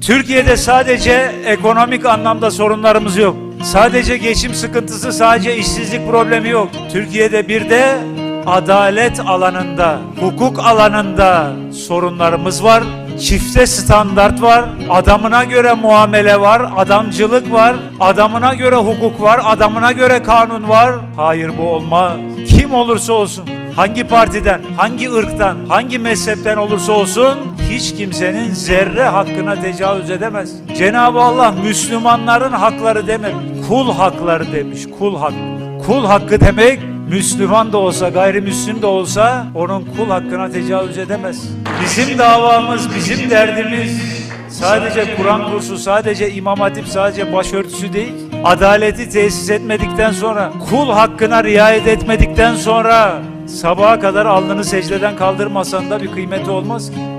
Türkiye'de sadece ekonomik anlamda sorunlarımız yok. Sadece geçim sıkıntısı, sadece işsizlik problemi yok. Türkiye'de bir de adalet alanında, hukuk alanında sorunlarımız var. Çifte standart var, adamına göre muamele var, adamcılık var, adamına göre hukuk var, adamına göre kanun var. Hayır bu olmaz. Kim olursa olsun, hangi partiden, hangi ırktan, hangi mezhepten olursa olsun hiç kimsenin zerre hakkına tecavüz edemez. Cenab-ı Allah Müslümanların hakları dememiş, kul hakları demiş, kul hakkı. Kul hakkı demek Müslüman da olsa, gayrimüslim de olsa onun kul hakkına tecavüz edemez. Bizim davamız, bizim derdimiz sadece Kur'an kursu, sadece İmam Hatip, sadece başörtüsü değil. Adaleti tesis etmedikten sonra, kul hakkına riayet etmedikten sonra sabaha kadar alnını secdeden kaldırmasan da bir kıymeti olmaz ki.